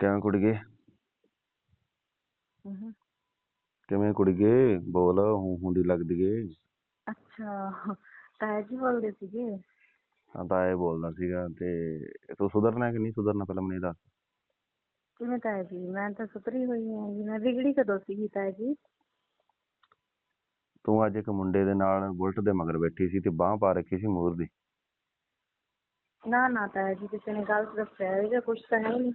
ਕਿਵੇਂ ਕੁੜੀਏ? ਹਮ, ਕਿਵੇਂ ਕੁੜੀਏ? ਬੋਲ ਹੂੰ ਹੂੰ ਦੀ ਲੱਗਦੀ ਏ। ਅੱਛਾ ਤਾਇਆ ਜੀ ਬੋਲਦੇ ਸੀਗੇ? ਹਾਂ ਤਾਂ ਇਹ ਬੋਲਦਾ ਸੀਗਾ ਤੇ ਤੂੰ ਸੁਧਰਨਾ ਕਿ ਨਹੀਂ ਸੁਧਰਨਾ ਪਹਿਲਾਂ ਮੈਨੂੰ ਇਹ ਦੱਸ। ਕਿਵੇਂ ਤਾਇਆ ਜੀ ਮੈਂ ਤਾਂ ਸੁਧਰੀ ਹੋਈ ਹਾਂ ਜੀ ਮੈਂ ਵਿਗੜੀ ਕਦੋਂ ਸੀਗੀ ਤਾਇਆ ਜੀ ਤੂੰ ਅੱਜ ਇੱਕ ਮੁੰਡੇ ਦੇ ਨਾਲ ਬੁਲਟ ਦੇ ਮਗਰ ਬੈਠੀ ਸੀ ਤੇ ਬਾਹ ਪਾ ਰੱਖੀ ਸੀ ਮੋਰ ਦੀ। ਨਾ ਨਾ ਤਾਇਆ ਜੀ ਕਿਸੇ ਨੇ ਗਲਤ ਦੱਸਿਆ ਹੈਗਾ ਕੁਛ ਤਾਂ ਹੈ ਨਹੀਂ।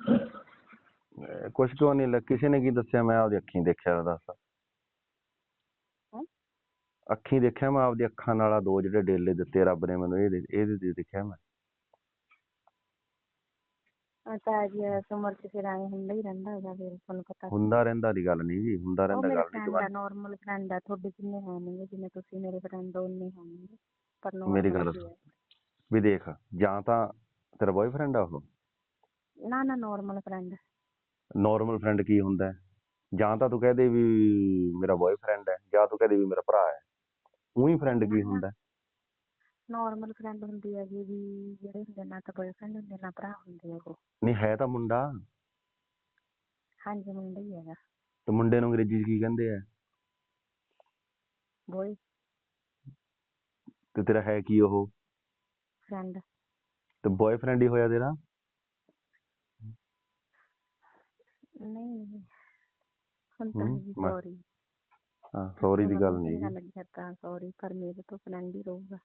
ਕੁਛ ਕਿਉਂ ਨਹੀਂ ਲੱਗ? ਕਿਸੇ ਨੇ ਕੀ ਦੱਸਿਆ? ਮੈਂ ਆਪਦੀ ਅੱਖੀਂ ਦੇਖਿਆ ਦੱਸ? ਅੱਖੀਂ ਦੇਖਿਆ ਮੈਂ ਆਪਦੀ ਅੱਖਾਂ ਨਾਲ ਆ ਦੋ ਜਿਹੜੇ ਡੇਲੇ ਦਿੱਤੇ ਰੱਬ ਨੇ ਮੈਨੂੰ ਇਹ ਦੇ- ਇਹਦੇ ਤੇ ਦੇਖਿਆ ਮੈਂ। ਹਾਂ, ਤਾਇਆ ਜੀ ਇਸ ਉਮਰ 'ਚ ਫਿਰ ਐਂ ਹੁੰਦਾ ਹੀ ਰਹਿੰਦਾ ਹੈਗਾ ਫਿਰ ਤੁਹਾਨੂੰ ਪਤਾ ਹੁੰਦਾ ਰਹਿੰਦਾ ਦੀ ਗੱਲ ਨਹੀਂ ਜੀ ਹੁੰਦਾ ਉਹ ਰਹਿੰਦਾ ਮੇਰੇ ਗੱਲ ਨਹੀਂ ਫਰੈਂਡ ਆ ਨਾਰਮਲ ਫਰੈਂਡ ਆ ਤੁਹਾਡੇ ਜਿੰਨੇ ਹੈ ਨਹੀਂ ਜਿੰਨੇ ਤੁਸੀਂ ਮੇਰੇ ਫਰੈਂਡ ਉਹਨੇ ਹੈ ਨਹੀਂ ਪਰ normal ਮੇਰੀ ਗੱਲ ਹੀ ਹੈ। ਵੀ ਦੇਖ ਜਾਂ ਤਾਂ ਤੇਰਾ ਬॉयਫ੍ਰੈਂਡ ਆ ਉਹ? ਨਾ ਨਾ ਨਾਰਮਲ ਫਰੈਂਡ ਨਾਰਮਲ ਫਰੈਂਡ ਕੀ ਹੁੰਦਾ ਜਾਂ ਤਾਂ ਤੂੰ ਕਹਦੇ ਵੀ ਮੇਰਾ ਬॉयਫ੍ਰੈਂਡ ਹੈ ਜਾਂ ਤੂੰ ਕਹਦੇ ਵੀ ਮੇਰਾ ਭਰਾ ਹੈ। ਉਹੀ ਫਰੈਂਡ ਕੀ ਹੁੰਦਾ ਨਹੀਂ ਹੈ ਤਾਂ ਮੁੰਡਾ। ਤੇ ਮੁੰਡੇ ਨੂੰ ਅੰਗਰੇਜ਼ੀ 'ਚ ਕੀ ਕਹਿੰਦੇ ਆ? ਤੇ ਤੇਰਾ ਹੈ ਕੀ ਉਹ? ਫਰੈਂਡ ਤੇ ਬॉयਫ੍ਰੈਂਡ ਹੀ ਹੋਇਆ ਤੇਰਾ? ਨਹੀਂ ਹੁਣ ਤਾਂ ਹਮ, ਜੀ ਮੈਂ- ਸੌਰੀ। ਹਾਂ ਸੌਰੀ ਦੀ ਗੱਲ ਨਹੀਂ ਲੱਗਿਆ ਤਾਂ ਸੌਰੀ ਪਰ ਮੇਰੇ ਤੋਂ ਫਰੈਂਡ ਹੀ ਰਹੂਗਾ।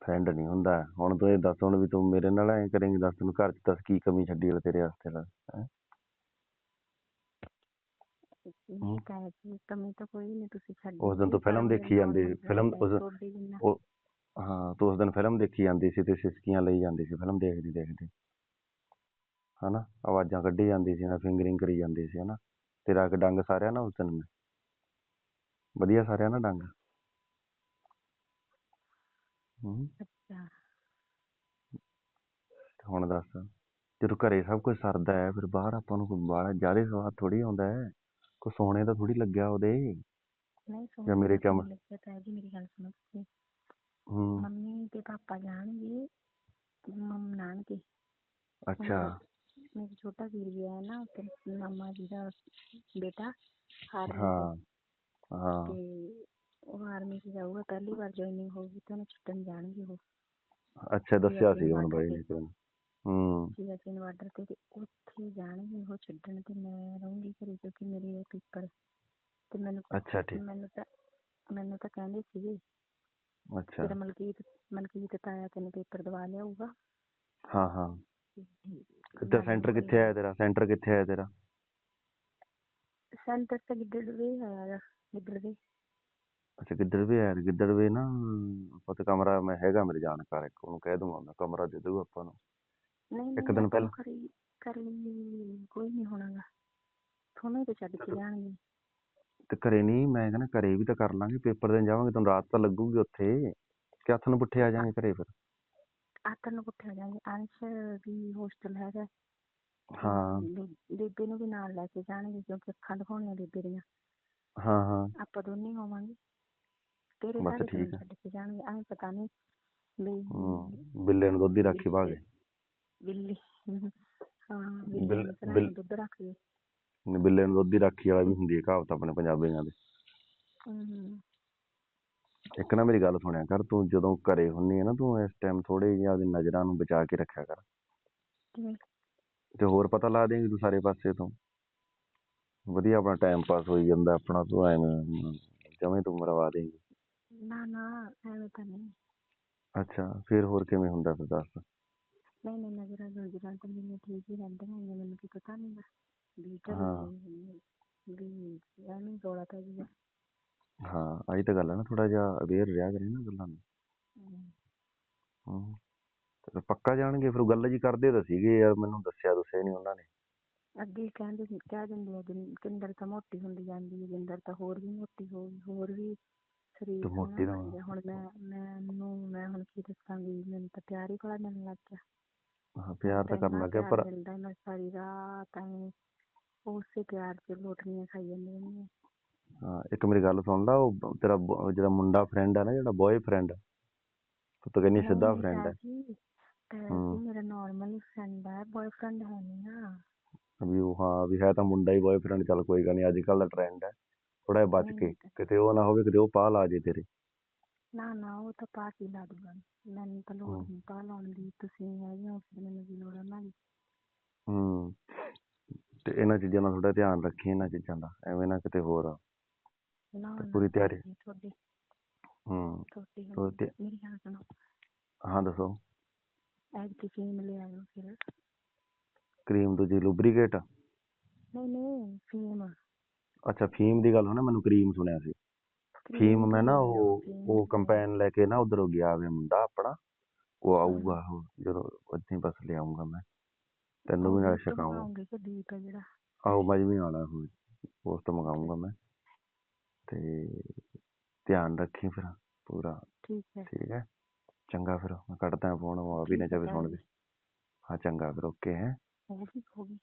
ਫਰੈਂਡ ਨਹੀਂ ਹੁੰਦਾ। ਹੁਣ ਤੂੰ ਇਹ ਦੱਸ ਹੁਣ ਵੀ ਤੂੰ ਮੇਰੇ ਨਾਲ ਐਂ ਕਰੇਂਗੀ ਦੱਸ ਤੈਨੂੰ ਘਰ 'ਚ ਦੱਸ ਕੀ ਕਮੀ ਛੱਡੀ ਹੈ ਤੇਰੇ ਵਾਸਤੇ ਲੈ ਹੈਂ? ਨਹੀਂ ਕਹਿ ਜੀ ਕਮੀ ਤਾਂ ਕੋਈ ਨਹੀਂ ਤੁਸੀਂ ਛੱਡ ਉਸ ਦਿਨ ਤੂੰ film ਦੇਖੀ ਜਾਂਦੀ ਸੀ, film ਉਸ- ਉਹ ਹਾਂ ਤੂੰ ਉਸ ਦਿਨ ਫਿਲਮ ਦੇਖੀ ਜਾਂਦੀ ਸੀ ਤੇ ਸਿਸਕੀਆਂ ਲਈ ਜਾਂਦੀ ਸੀ ਫਿਲਮ ਦੇਖਦੀ ਦੇਖਦੀ ਹਨਾ ਆਵਾਜ਼ਾਂ ਕੱਢੀ ਜਾਂਦੀ ਸੀ ਨਾ ਫਿੰਗਰਿੰਗ ਕਰੀ ਜਾਂਦੀ ਸੀ ਹਨਾ ਤੇਰਾ ਕਿ ਡੰਗ ਸਾਰਿਆ ਨਾ ਉਸ ਦਿਨ ਮੈਂ। ਵਧੀਆ ਸਾਰਿਆ ਨਾ ਡੰਗ। ਹੂੰ। ਅੱਛਾ। ਤੇ ਹੁਣ ਦੱਸ ਜਦੋਂ ਘਰੇ ਸਭ ਕੁਝ ਸਰਦਾ ਹੈ ਫਿਰ ਬਾਹਰ ਆਪਾਂ ਨੂੰ ਕੋਈ ਬਾਹਲਾ ਜ਼ਿਆਦਾ ਸਵਾਦ ਥੋੜੀ ਆਉਂਦਾ ਹੈ ਕੋਈ ਸੋਨੇ ਦਾ ਥੋੜੀ ਲੱਗਿਆ ਉਹਦੇ? ਨਹੀਂ ਸੁਣ ਜਾਂ ਮੇਰੇ ਚਮ- ਲੱਗਿਆ ਤਾਂ ਜੀ ਮੇਰੀ ਗੱਲ ਸੁਣੋ ਤੁਸੀਂ। ਹੂੰ। ਮੰਮੀ ਤੇ ਪਾਪਾ ਜਾਣਗੇ ਮੰਮ ਨਾਨਕੇ। ਅੱਛਾ। ਮੇਰਾ ਛੋਟਾ ਵੀਰ ਵੀ ਹੈ ਨਾ ਤੇ ਮਾਮਾ ਜੀ ਦਾ ਬੇਟਾ ਆਰਮੀ ਹਾਂ ਹਾਂ। ਤੇ ਉਹ ਆਰਮੀ 'ਚ ਜਾਊਗਾ ਪਹਿਲੀ ਵਾਰ ਜੁਆਇਨਿੰਗ ਹੋਊਗੀ ਤੇ ਉਹਨੂੰ ਛੁੱਟਣ ਜਾਣਗੇ ਉਹ। ਅੱਛਾ ਦੱਸਿਆ ਸੀ ਹੁਣ ਬਾਈ। ਨੇ ਤੈਨੂੰ ਹੂੰ। ਸੀਆਚਿਨ ਬਾਰਡਰ ਤੇ ਤੇ ਉੱਥੇ ਜਾਣਗੇ ਉਹ ਛੱਡਣ ਤੇ ਮੈਂ ਰਹੂੰਗੀ ਘਰੇ ਕਿਉਂਕਿ ਮੇਰੇ ਪੇਪਰ ਤੇ ਮੈਨੂੰ ਅੱਛਾ ਠੀਕ। ਮੈਨੂੰ ਤਾਂ ਮੈਨੂੰ ਤਾਂ ਕਹਿੰਦੇ ਸੀਗੇ। ਅੱਛਾ। ਤੇਰਾ ਮਲਕੀਤ ਮਲਕੀਤ ਤਾਇਆ ਤੈਨੂੰ ਪੇਪਰ ਦਵਾ ਲਿਆਊਗਾ। ਹਾਂ ਹਾਂ। ਤੇ ਸੈਂਟਰ ਕਿੱਥੇ ਆਇਆ ਤੇਰਾ? ਸੈਂਟਰ ਕਿੱਥੇ ਆਇਆ ਤੇਰਾ? ਸੈਂਟਰ ਤਾਂ ਗਿੱਦੜਵੇ ਆਇਆ ਗਿੱਦੜਵੇ। ਅੱਛਾ ਗਿੱਦੜ ਵੀ ਆਇਆ ਗਿੱਦੜ ਵੀ ਨਾ ਪੁੱਤ ਕਮਰਾ ਮੈਂ ਹੈਗਾ ਮੇਰੇ ਜਾਣਕਾਰ ਇੱਕ ਉਹਨੂੰ ਕਹਿ ਦੂੰਗਾ ਮੈਂ ਕਮਰਾ ਦੇ ਦਊ ਆਪਾਂ ਨੂੰ। ਨਹੀਂ ਇੱਕ ਦਿਨ ਪਹਿਲਾਂ। ਘਰੇ ਕੋਈ ਨਹੀਂ ਹੋਣਾਗਾ। ਤੁਹਾਨੂੰ ਤੇ ਛੱਡ ਕੇ ਜਾਣਗੇ। ਤੇ ਘਰੇ ਨਹੀਂ ਮੈਂ ਕਹਿੰਦਾ ਘਰੇ ਵੀ ਤਾਂ ਕਰ ਲਾਂਗੇ ਪੇਪਰ ਦੇਣ ਜਾਵਾਂਗੇ ਤੁਹਾਨੂੰ ਰਾਤ ਤਾਂ ਲੱਗੂਗੀ ਉੱਥੇ। ਕਿ ਹੱਥ ਨੂੰ ਪੁੱਠੇ ਆ ਜਾਾਂਗੇ ਘਰੇ ਫਿਰ? ਆਤਰ ਨੂੰ ਪੁੱਠਿਆ ਜਾਣਗੇ। ਅੰਸ਼ ਵੀ ਹੋਸਟਲ ਹੈਗਾ। ਹਾਂ। ਬੇ- ਬੇਬੇ ਨੂੰ ਵੀ ਨਾਲ ਲੈ ਕੇ ਜਾਣਗੇ ਕਿਉਂਕਿ ਅੱਖਾਂ ਦਿਖਾਉਣੀਆਂ ਬੇਬੇ ਦੀਆਂ। ਹਾਂ ਹਾਂ। ਆਪਾਂ ਦੋਨੇ ਹੀ ਹੋਵਾਂਗੇ। ਤੇਰੇ ਬਸ ਸਾਰੇ ਠੀਕ ਹੈ। ਛੱਡ ਕੇ ਜਾਣਗੇ। ਐਂ ਪਤਾ ਨਹੀਂ ਵੀ ਹੂੰ ਬਿੱਲੇ ਨੂੰ ਦੁੱਧ ਹੀ ਰਾਖੀ ਭਾਗੇ ਬਿੱਲੀ। ਹਾਂ ਬਿੱਲ- ਬਿੱਲੀ ਨੂੰ ਬਿੱਲ- ਦੁੱਧ ਰੱਖ ਦੇ ਬਿੱਲੇ ਨੂੰ ਦੁੱਧ ਹੀ ਰਾਖੀ ਵਾਲਾ ਵੀ ਹੁੰਦੀ ਹੈ ਕਹਾਵਤ ਆਪਣੇ ਪੰਜਾਬੀਆਂ ਦੇ। ਹਮ ਇੱਕ ਨਾ ਮੇਰੀ ਗੱਲ ਸੁਣਿਆ ਕਰ ਤੂੰ ਜਦੋਂ ਘਰੇ ਹੁੰਨੀ ਹੈ ਨਾ ਤੂੰ ਇਸ ਟਾਈਮ ਥੋੜੇ ਜਿਹਾ ਆਪਦੀ ਨਜ਼ਰਾਂ ਨੂੰ ਬਚਾ ਕੇ ਰੱਖਿਆ ਕਰ। ਕਿਵੇਂ ਤੇ ਹੋਰ ਪਤਾ ਲਾ ਦੇਂਗੀ ਤੂੰ ਸਾਰੇ ਪਾਸੇ ਤੋਂ। ਵਧੀਆ ਆਪਣਾ ਟਾਈਮ ਪਾਸ ਹੋਈ ਜਾਂਦਾ ਆਪਣਾ ਤੂੰ ਐਵੇਂ ਜਵੇਂ ਤੂੰ ਮਰਵਾ ਦੇਂਗੀ। ਨਾ ਨਾ ਐਵੇਂ ਤਾਂ ਨਹੀਂ। ਅੱਛਾ ਫਿਰ ਹੋਰ ਕਿਵੇਂ ਹੁੰਦਾ ਫਿਰ ਦੱਸ? ਨਹੀਂ ਨਹੀਂ ਨਜ਼ਰਾਂ ਨਜ਼ਰਾਂ ਤਾਂ ਮੈਨੂੰ ਠੀਕ ਹੀ ਰਹਿੰਦੀਆਂ ਨੇ ਮੈਨੂੰ ਕੀ ਪਤਾ ਨਹੀਂ ਵੀ ਹਾਂ। ਚਲ ਵੀ ਐਵੇਂ ਰੌਲਾ ਪੈ ਜੂਗਾ ਹਾਂ ਆਹੀ ਤਾਂ ਗੱਲ ਹੈ ਨਾ ਥੋੜਾ ਜਿਹਾ ਅਵੇਅਰ ਰਿਹਾ ਕਰੇ ਨਾ ਗੱਲਾਂ ਨੂੰ। ਹਮ, ਹੂੰ ਤੇ ਪੱਕਾ ਜਾਣਗੇ ਫਿਰ ਉਹ ਗੱਲ ਜੀ ਕਰਦੇ ਤਾਂ ਸੀਗੇ ਯਾਰ ਮੈਨੂੰ ਦੱਸਿਆ ਦੱਸਿਆ ਨਹੀਂ ਉਹਨਾਂ ਨੇ। ਅੱਗੇ ਕਹਿੰਦੇ ਸੀ ਕਹਿ ਦਿੰਦੇ ਆ ਜਿੰ- ਕਿੰਦਰ ਤਾਂ ਮੋਟੀ ਹੁੰਦੀ ਜਾਂਦੀ ਹੈ ਜਿੰਦਰ ਤਾਂ ਹੋਰ ਵੀ ਮੋਟੀ ਹੋ ਗਈ ਹੋਰ ਵੀ ਸਰੀਰ ਤੇ ਮੋਟੀ ਸੋਹਣਾ ਤਾਂ- ਬਣ ਗਿਆ। ਹੁਣ ਮੈਂ ਮੈਨੂੰ ਮੈਂ ਹੁਣ ਕੀ ਦੱਸਾਂਗੀ ਮੈਨੂੰ ਤਾਂ ਪਿਆਰ ਹੀ ਬੜਾ ਮਿਲਣ ਲੱਗ ਗਿਆ। ਹਾਂ ਪਿਆਰ ਤਾਂ ਕਰਨ ਇੰਨਾ ਲੱਗਿਆ ਪਿਆਰ ਪਰ ਮਿਲਦਾ ਮੈਂ ਸਾਰੀ ਰਾਤ ਐਂ ਉਸੇ ਪਿਆਰ 'ਚ ਲੋਟਣੀਆਂ ਖਾਈ ਜਾਂਦੀ ਰਹਿੰਦੀ ਹਾਂ ਹਾਂ ਇੱਕ ਮੇਰੀ ਗੱਲ ਸੁਣ ਲਾ ਉਹ ਤੇਰਾ ਜਿਹੜਾ ਮੁੰਡਾ ਫਰੈਂਡ ਆ ਨਾ ਜਿਹੜਾ ਬॉय ਫਰੈਂਡ ਤੂੰ ਤਾਂ ਕਹਿੰਦੀ ਸਿੱਧਾ ਫਰੈਂਡ ਹੈ। ਮੇਰਾ ਨਾਰਮਲ ਫਰੈਂਡ ਹੈ ਬॉयਫ੍ਰੈਂਡ ਹੈ ਨਹੀਂ ਆ ਵੀ ਉਹ ਹਾਂ ਵੀ ਹੈ ਤਾਂ ਮੁੰਡਾ ਹੀ ਬॉय ਫਰੈਂਡ ਚੱਲ ਕੋਈ ਗੱਲ ਨਹੀਂ ਅੱਜ ਕੱਲ ਦਾ ਟ੍ਰੈਂਡ ਹੈ ਥੋੜਾ ਜਿਹਾ ਬਚ ਕੇ ਕਿਤੇ ਉਹ ਨਾ ਹੋਵੇ ਕਿਤੇ ਉਹ ਪਾ ਲਾ ਜੇ ਤੇਰੇ। ਨਾ ਨਾ ਉਹ ਤਾਂ ਪਾ ਕੇ ਲਾ ਦੂਗਾ। ਮੈਨੂੰ ਤਾਂ ਲੋੜ ਨਹੀਂ ਪਾ ਲਾਉਣ ਦੀ ਤੁਸੀਂ ਹੈਗੇ ਹੋ ਫਿਰ ਮੈਨੂੰ ਕੀ ਲੋੜ ਹੈ ਹੂੰ। ਤੇ ਇਹਨਾਂ ਚੀਜ਼ਾਂ ਦਾ ਥੋੜਾ ਧਿਆਨ ਰੱਖੀ ਇਹਨਾਂ ਚੀਜ਼ਾਂ ਦਾ ਐਵੇਂ ਨਾ ਕਿਤੇ ਹੋਰ ਤੇ ਪੂਰੀ ਤਿਆਰੀ। ਤੁਹਾਡੀ? ਹੂੰ ਤੁਹਾਡੀ ਹੋਰ ਤੇ- ਮੇਰੀ ਗੱਲ ਸੁਣੋ। ਹਾਂ ਦੱਸੋ। ਐਗ ਦੀ ਫੀਮ ਲੈ ਆਇਓ ਫਿਰ। ਕਰੀਮ ਦੂਜੀ ਲੁਬਰੀਕੇਟ? ਨਹੀਂ ਨਹੀਂ ਫੀਮ। ਅੱਛਾ ਫੀਮ ਦੀ ਗੱਲ ਹੋਣਾ ਮੈਨੂੰ ਕਰੀਮ ਸੁਣਿਆ ਸੀ। ਫੀਮ ਮੈਂ ਨਾ ਉਹ ਉਹ ਕੰਪੈਨ ਲੈ ਕੇ ਨਾ ਉਧਰ ਗਿਆ ਵੇ ਮੁੰਡਾ ਆਪਣਾ। ਉਹ ਆਊਗਾ ਉਹ ਜਦੋਂ ਉੱਥੇ ਬਸ ਲੈ ਆਊਂਗਾ ਮੈਂ। ਤੈਨੂੰ ਵੀ ਨਾਲ ਛਕਾਊਂਗਾ। ਆਉਂਗੇ ਕਿ ਦੀਪ ਹੈ ਜਿਹੜਾ? ਆਹੋ ਮਜਮੀ ਵਾਲਾ ਉਹ ਉਸ ਤੋਂ ਮੰਗਾਊਂਗਾ ਮੈਂ। ਤੇ ਧਿਆਨ ਰੱਖੀ ਫਿਰ ਪੂਰਾ। ਠੀਕ ਹੈ। ਠੀਕ ਹੈ। ਚੰਗਾ ਫਿਰ ਮੈਂ ਕੱਟਦਾ ਫੋਨ ਉਹ ਵੀ ਨਾ ਜਾਵੇ ਸੁਣ ਕੇ ਹਾਂ ਚੰਗਾ ਫਿਰ ਓਕੇ ਹੈ। ਵੀ।